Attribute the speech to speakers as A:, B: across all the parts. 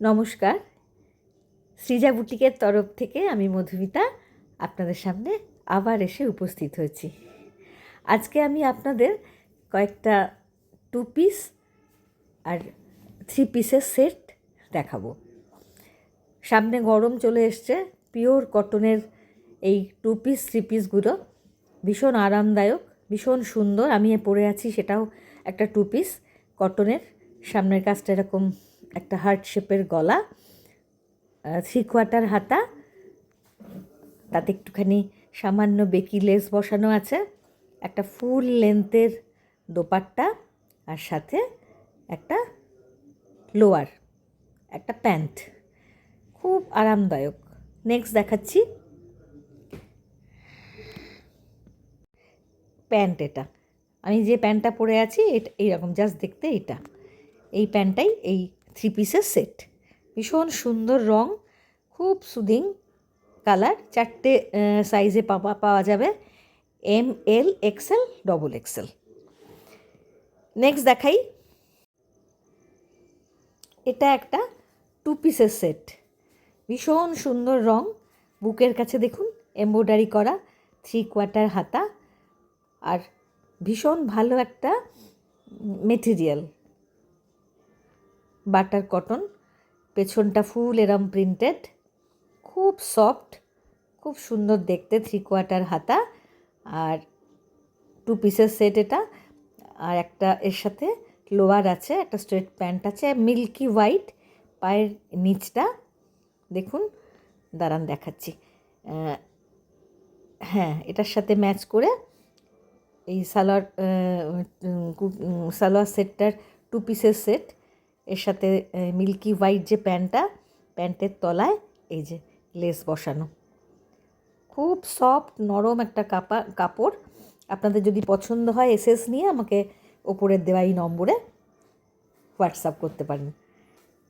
A: নমস্কার। সৃজা বুটিকের তরফ থেকে আমি মধুমিতা আপনাদের সামনে আবার এসে উপস্থিত হয়েছি। আজকে আমি আপনাদের কয়েকটা টু পিস আর থ্রি পিসের সেট দেখাবো। সামনে গরম চলে এসছে পিওর কটনের এই টু পিস থ্রি পিসগুলো ভীষণ আরামদায়ক, ভীষণ সুন্দর। আমি পরে আছি, সেটাও একটা টু পিস কটনের সামনের কাজটা এরকম একটা হার্ট শেপের গলা থ্রি কোয়ার্টার হাতা, তাতে একটুখানি সামান্য বেকি লেস বসানো আছে, একটা ফুল লেন্থের দোপাট্টা আর সাথে একটা লোয়ার, একটা প্যান্ট। খুব আরামদায়ক। নেক্সট দেখাচ্ছি। প্যান্ট এটা। আমি যে প্যান্টটা পরে আছি, এটা এইরকম জাস্ট দেখতে এটা এই প্যান্টটাই এই থ্রি পিসের সেট ভীষণ সুন্দর রং, খুব সুদিং কালার চারটে সাইজে পাওয়া পাওয়া যাবে। M L XL double XL next দেখাই। এটা একটা টু পিসের সেট ভীষণ সুন্দর রং। বুকের কাছে দেখুন এমব্রয়ডারি করা থ্রি কোয়ার্টার হাতা। আর ভীষণ ভালো একটা মেটেরিয়াল বাটার কটন, পেছনটা ফুল এরম প্রিন্টেড, খুব সফট, খুব সুন্দর দেখতে থ্রি কোয়ার্টার হাতা, আর টু পিসের সেট এটা, আর একটা এর সাথে লোয়ার আছে, একটা স্ট্রেট প্যান্ট আছে মিল্কি হোয়াইট পায়ের নিচটা, দেখুন, দাঁড়ান দেখাচ্ছি হ্যাঁ এটার সাথে ম্যাচ করে এই সালোয়ার সালোয়ার সেটটার টু পিসের সেট এর সাথে মিল্কি হোয়াইট যে প্যান্টটা, প্যান্টের তলায় এই যে লেস বসানো। খুব সফট, নরম একটা কাপা, কাপড়। আপনাদের যদি পছন্দ হয় এসএস নিয়ে, আমাকে ওপরের দেওয়া এই নম্বরে হোয়াটসঅ্যাপ করতে পারেন।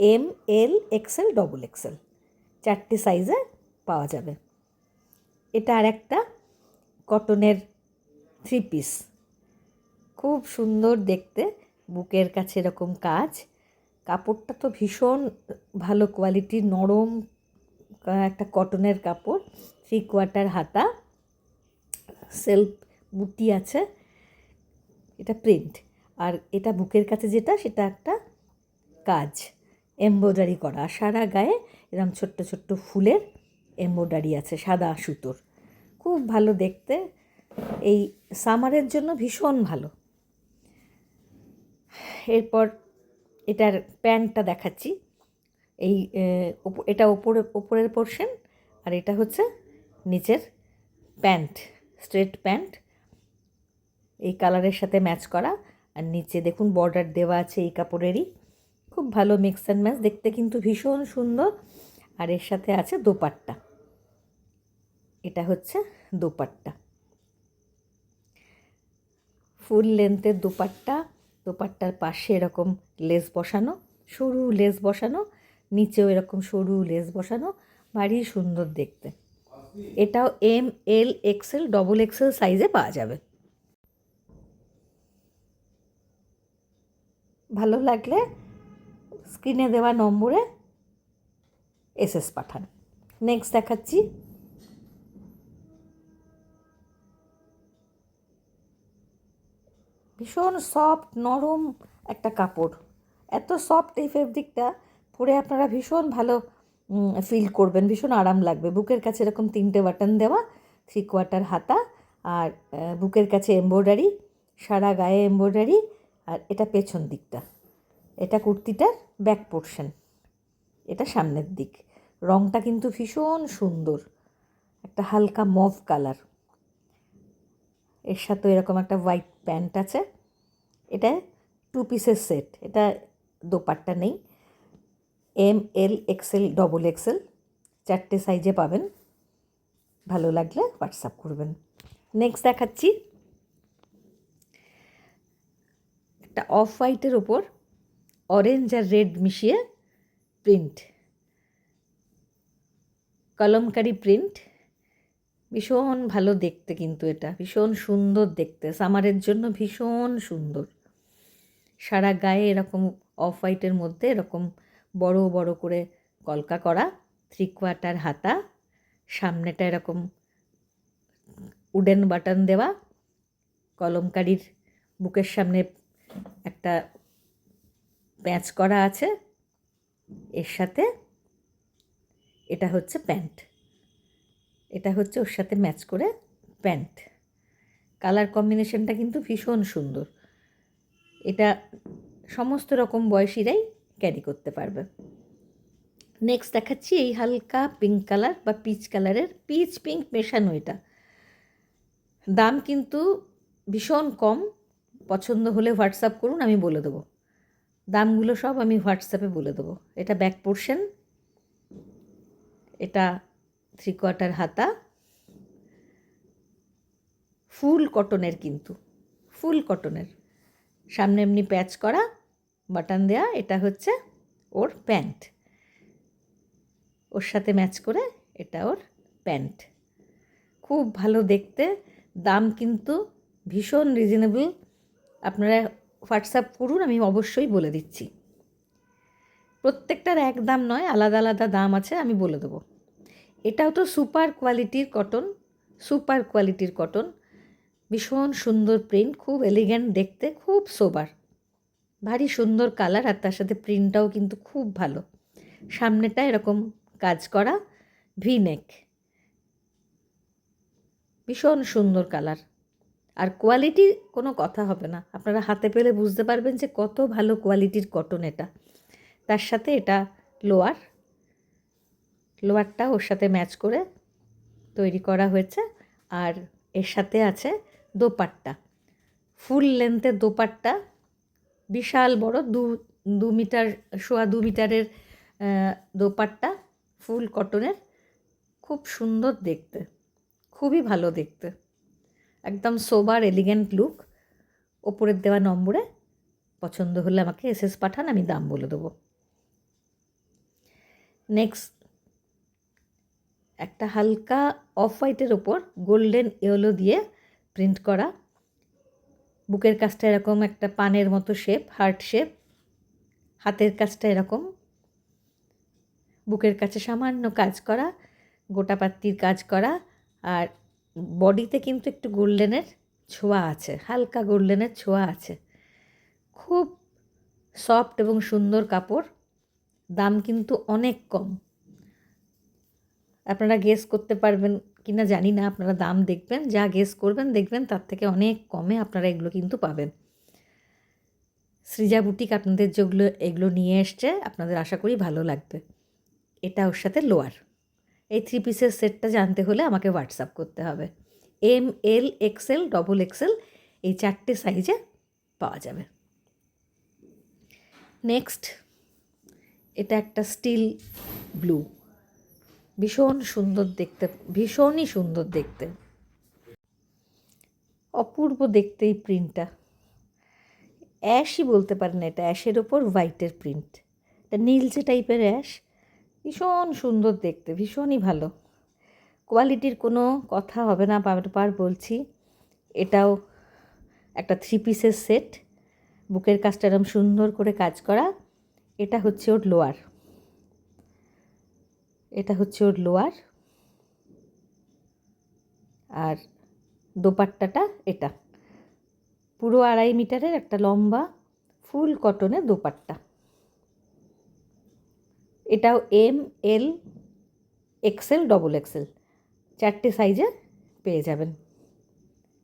A: M L XL double XL চারটে সাইজে পাওয়া যাবে। এটা আর একটা কটনের থ্রি পিস। খুব সুন্দর দেখতে। বুকের কাছে এরকম কাজ। কাপড়টা তো ভীষণ ভালো কোয়ালিটির নরম একটা কটনের কাপড় থ্রি কোয়ার্টার হাতা সেলফ বুটি আছে, এটা প্রিন্ট আর এটা বুকের কাছে যেটা, সেটা একটা কাজ এমব্রয়ডারি করা। সারা গায়ে এরকম ছোট্ট ছোট্ট ফুলের এমব্রয়ডারি আছে, সাদা সুতোর। খুব ভালো দেখতে। এই সামারের জন্য ভীষণ ভালো। এরপর এটার প্যান্টটা দেখাচ্ছি। এই এটা ওপরে, ওপরের পোর্শন আর এটা হচ্ছে নিচের প্যান্ট স্ট্রেট প্যান্ট। এই কালারের সাথে ম্যাচ করা। আর নিচে দেখুন বর্ডার দেওয়া আছে এই কাপড়েরই। খুব ভালো মিক্স অ্যান্ড ম্যাচ দেখতে কিন্তু ভীষণ সুন্দর। আর এর সাথে আছে দোপাট্টা। এটা হচ্ছে দোপাট্টা। ফুল লেন্থের দোপাট্টা। দোপাট্টার পাশে এরকম লেস বসানো, সরু লেস বসানো, নিচেও এরকম সরু লেস বসানো, ভারী সুন্দর দেখতে। এটাও M L XL double XL সাইজে পাওয়া যাবে। ভালো লাগলে স্ক্রিনে দেওয়া নম্বরে এসএস পাঠান। নেক্সট দেখাচ্ছি। ভীষণ সফট নরম একটা কাপড়। এত সফট এই ফেব্রিকটা পরে আপনারা ভীষণ ভালো ফিল করবেন, ভীষণ আরাম লাগবে। বুকের কাছে এরকম তিনটে বাটন দেওয়া থ্রি কোয়ার্টার হাতা আর বুকের কাছে এমব্রয়ডারি সারা গায়ে এমব্রয়ডারি আর এটা পেছন দিকটা। এটা কুর্তিটার ব্যাক পোর্শন এটা সামনের দিক। রংটা কিন্তু ভীষণ সুন্দর, একটা হালকা মভ কালারের সাথে এরকম একটা হোয়াইট প্যান্ট আছে। এটা টু পিসের সেট এটা দোপাট্টা নেই। M L XL double XL চারটে সাইজে পাবেন। ভালো লাগলে হোয়াটসঅ্যাপ করবেন। নেক্সট দেখাচ্ছি। একটা অফ হোয়াইটের ওপর অরেঞ্জ আর রেড মিশিয়ে প্রিন্ট কলমকারি প্রিন্ট ভীষণ ভালো দেখতে কিন্তু এটা, ভীষণ সুন্দর দেখতে। সামারের জন্য ভীষণ সুন্দর। সারা গায়ে এরকম অফ হোয়াইটের মধ্যে এরকম বড় বড় করে কলকা করা থ্রি কোয়ার্টার হাতা, সামনেটা এরকম উডেন বাটন দেওয়া, কলমকারির বুকের সামনে একটা প্যাঁচ করা আছে, এর সাথে এটা হচ্ছে প্যান্ট। এটা হচ্ছে ওর সাথে ম্যাচ করে প্যান্ট। কালার কম্বিনেশনটা কিন্তু ভীষণ সুন্দর। এটা সমস্ত রকম বয়সীরাই ক্যারি করতে পারবে। নেক্সট দেখাচ্ছি এই হালকা পিঙ্ক কালার বা পিচ কালারের পিচ পিঙ্ক মেশানো এটা। দাম কিন্তু ভীষণ কম। পছন্দ হলে হোয়াটসঅ্যাপ করুন, আমি বলে দেবো। দামগুলো সব আমি হোয়াটসঅ্যাপে বলে দেবো। এটা ব্যাক পোর্শন এটা থ্রি কোয়ার্টার হাতা ফুল কটনের কিন্তু। ফুল কটনের সামনে এমনি প্যাচ করা বাটন দেয়া, এটা হচ্ছে ওর প্যান্ট। ওর সাথে ম্যাচ করে এটা ওর প্যান্ট। খুব ভালো দেখতে, দাম কিন্তু ভীষণ রিজনেবল। আপনারা হোয়াটসঅ্যাপ করুন, আমি অবশ্যই বলে দিচ্ছি। প্রত্যেকটার এক দাম নয়, আলাদা আলাদা দাম আছে, আমি বলে দেবো। এটাও তো সুপার কোয়ালিটির কটন, সুপার কোয়ালিটির কটন। ভীষণ সুন্দর প্রিন্ট খুব এলিগ্যান্ট দেখতে, খুব সোবার ভারী সুন্দর কালার আর তার সাথে প্রিন্টটাও কিন্তু খুব ভালো। সামনেটা এরকম কাজ করা ভি নেক ভীষণ সুন্দর কালার আর কোয়ালিটি কোনো কথা হবে না। আপনারা হাতে পেলে বুঝতে পারবেন যে কত ভালো কোয়ালিটির কটন এটা। তার সাথে এটা লোয়ার লোয়ারটা ওর সাথে ম্যাচ করে তৈরি করা হয়েছে। আর এর সাথে আছে দোপাট্টা। ফুল লেন্থের দোপাট্টা, বিশাল বড়, দু দু মিটার, সোয়া দু মিটারের দোপাট্টা, ফুল কটনের খুব সুন্দর দেখতে, খুবই ভালো দেখতে। একদম সোবার এলিগেন্ট লুক ওপরের দেওয়া নম্বরে পছন্দ হলে আমাকে এসএস পাঠান, আমি দাম বলে দেবো। নেক্সট একটা হালকা অফ হোয়াইটের ওপর গোল্ডেন ইয়েলো দিয়ে প্রিন্ট করা। বুকের কাজটা এরকম একটা পানের মতো শেপ হার্ট শেপ হাতের কাজটা এরকম। বুকের কাছে সামান্য কাজ করা, গোটা পাত্তির কাজ করা, আর বডিতে কিন্তু একটু গোল্ডেনের ছোঁয়া আছে, হালকা গোল্ডেনের ছোঁয়া আছে। খুব সফট এবং সুন্দর কাপড়, দাম কিন্তু অনেক কম। আপনারা গেস করতে পারবেন কি না জানি না, আপনারা দাম দেখবেন, যা গেস করবেন দেখবেন, তার থেকে অনেক কমে আপনারা এগুলো কিন্তু পাবেন। সৃজা বুটিক আপনাদের যেগুলো, এগুলো নিয়ে এসছে, আপনাদের আশা করি ভালো লাগবে। এটা ওর সাথে লোয়ার। এই থ্রি পিসের সেটটা জানতে হলে আমাকে হোয়াটসঅ্যাপ করতে হবে। M L XL double XL এই চারটে সাইজে পাওয়া যাবে। নেক্সট এটা একটা স্টিল ব্লু ভীষণ সুন্দর দেখতে, ভীষণই সুন্দর দেখতে। অপূর্ব দেখতে এই প্রিন্টটা অ্যাশই বলতে পারেন এটা, অ্যাশের ওপর হোয়াইটের প্রিন্ট এটা নীলচে টাইপের অ্যাশ, ভীষণ সুন্দর দেখতে, ভীষণই ভালো। কোয়ালিটির কোনো কথা হবে না বারবার বলছি, এটাও একটা থ্রি পিসের সেট বুকের কাজটা এরম সুন্দর করে কাজ করা, এটা হচ্ছে ওর লোয়ার এটা হচ্ছে ওর লোয়ার। আর দোপাট্টাটা এটা। পুরো আড়াই মিটারের একটা লম্বা ফুল কটনের দোপাট্টা। এটাও M, L, XL, double XL. চারটে সাইজে পেয়ে যাবেন।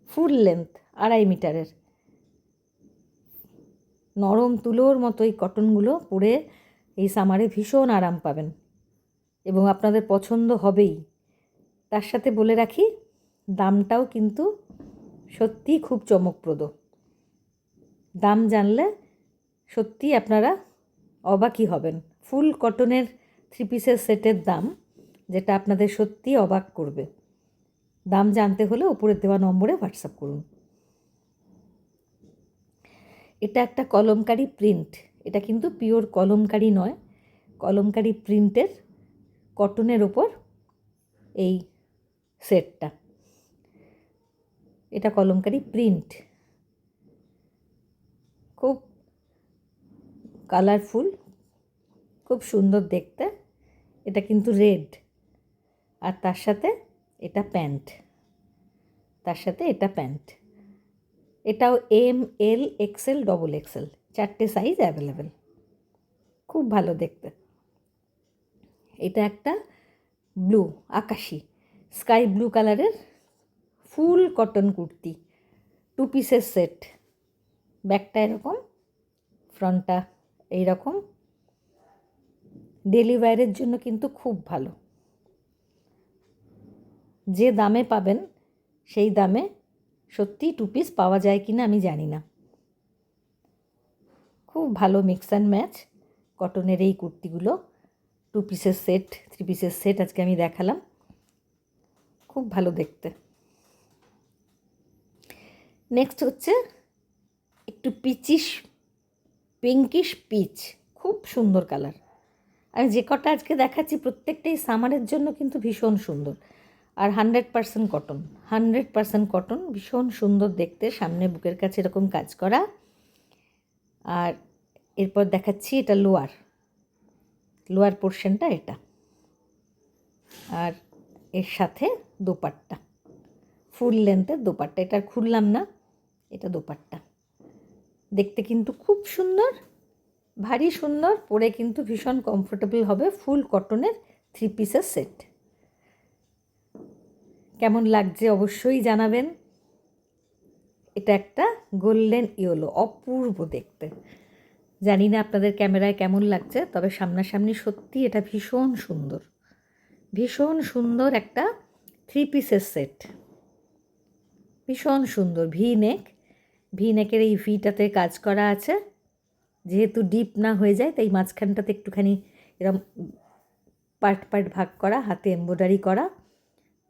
A: ফুল লেন্থ, আড়াই মিটারের। নরম তুলোর মতো এই কটনগুলো পরে এই সামারে ভীষণ আরাম পাবেন। এবং আপনাদের পছন্দ হবেই। তার সাথে বলে রাখি, দামটাও কিন্তু সত্যিই খুব চমকপ্রদ। দাম জানলে সত্যি আপনারা অবাকই হবেন। ফুল কটনের থ্রি পিসের সেটের দাম, যেটা আপনাদের সত্যি অবাক করবে। দাম জানতে হলে উপরে দেওয়া নম্বরে হোয়াটসঅ্যাপ করুন। এটা একটা কলমকারি প্রিন্ট এটা কিন্তু পিওর কলমকারি নয়। কলমকারি প্রিন্টের কটনের ওপর এই সেটটা। এটা কলমকারি প্রিন্ট। খুব কালারফুল, খুব সুন্দর দেখতে। এটা কিন্তু রেড। আর তার সাথে এটা প্যান্ট। তার সাথে এটা প্যান্ট। এটাও M, L, XL, double XL. চারটে সাইজ অ্যাভেলেবেল। খুব ভালো দেখতে। এটা একটা ব্লু আকাশি স্কাই ব্লু কালারের ফুল কটন কুর্তি টু পিসের সেট ব্যাকটা এরকম ফ্রন্টটা এইরকম। ডেলি জন্য কিন্তু খুব ভালো। যে দামে পাবেন, সেই দামে সত্যি টু পিস পাওয়া যায় কি না আমি জানি না। খুব ভালো মিক্স অ্যান্ড ম্যাচ কটনের এই কুর্তিগুলো। টু পিসের সেট থ্রি পিসের সেট আজকে আমি দেখালাম। খুব ভালো দেখতে। নেক্সট হচ্ছে একটু পিচিশ পিঙ্কিশ পিচ খুব সুন্দর কালার আমি যে কটা আজকে দেখাচ্ছি প্রত্যেকটাই সামারের জন্য কিন্তু ভীষণ সুন্দর। আর hundred percent cotton hundred percent cotton ভীষণ সুন্দর দেখতে। সামনে বুকের কাছে এরকম কাজ করা। আর এরপর দেখাচ্ছি এটা লোয়ার। লোয়ার পোর্শনটা এটা। আর এর সাথে দোপাট্টা। ফুল লেন্থের দোপাট্টা। এটা খুললাম না, এটা দোপাট্টা। দেখতে কিন্তু খুব সুন্দর, ভারী সুন্দর, পরে কিন্তু ভীষণ কমফোর্টেবল হবে ফুল কটনের থ্রি পিসের সেট কেমন লাগছে অবশ্যই জানাবেন। এটা একটা গোল্ডেন ইয়েলো অপূর্ব দেখতে। জানি না আপনাদের ক্যামেরায় কেমন লাগছে, তবে সামনাসামনি সত্যি এটা ভীষণ সুন্দর। ভীষণ সুন্দর একটা থ্রি পিসের সেট ভীষণ সুন্দর ভি নেক ভি নেকের এই ভিটাতে কাজ করা আছে। যেহেতু ডিপ না হয়ে যায়, তাই মাঝখানটাতে একটুখানি এরম পার্ট পার্ট ভাগ করা, হাতে এমব্রয়ডারি করা।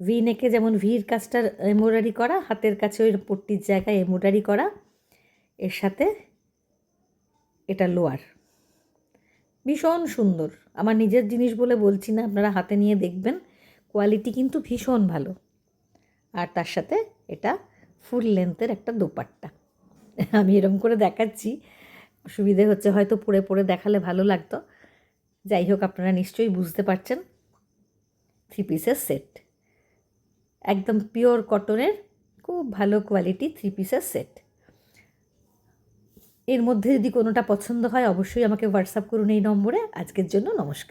A: ভি নেকে যেমন ভির কাজটা এমব্রয়ডারি করা, হাতের কাছে ওই পট্টির জায়গায় এমব্রয়ডারি করা। এর সাথে এটা লোয়ার। ভীষণ সুন্দর। আমার নিজের জিনিস বলে বলছি না, আপনারা হাতে নিয়ে দেখবেন। কোয়ালিটি কিন্তু ভীষণ ভালো। আর তার সাথে এটা ফুল লেন্থের একটা দোপাট্টা। আমি এরম করে দেখাচ্ছি। অসুবিধে হচ্ছে হয়তো পরে পরে দেখালে ভালো লাগতো। যাই হোক, আপনারা নিশ্চয়ই বুঝতে পারছেন। থ্রি পিসের সেট। একদম পিওর কটনের খুব ভালো কোয়ালিটি থ্রি পিসের সেট। এর মধ্যে যদি কোনোটা পছন্দ হয়, অবশ্যই আমাকে হোয়াটসঅ্যাপ করুন এই নম্বরে। আজকের জন্য নমস্কার।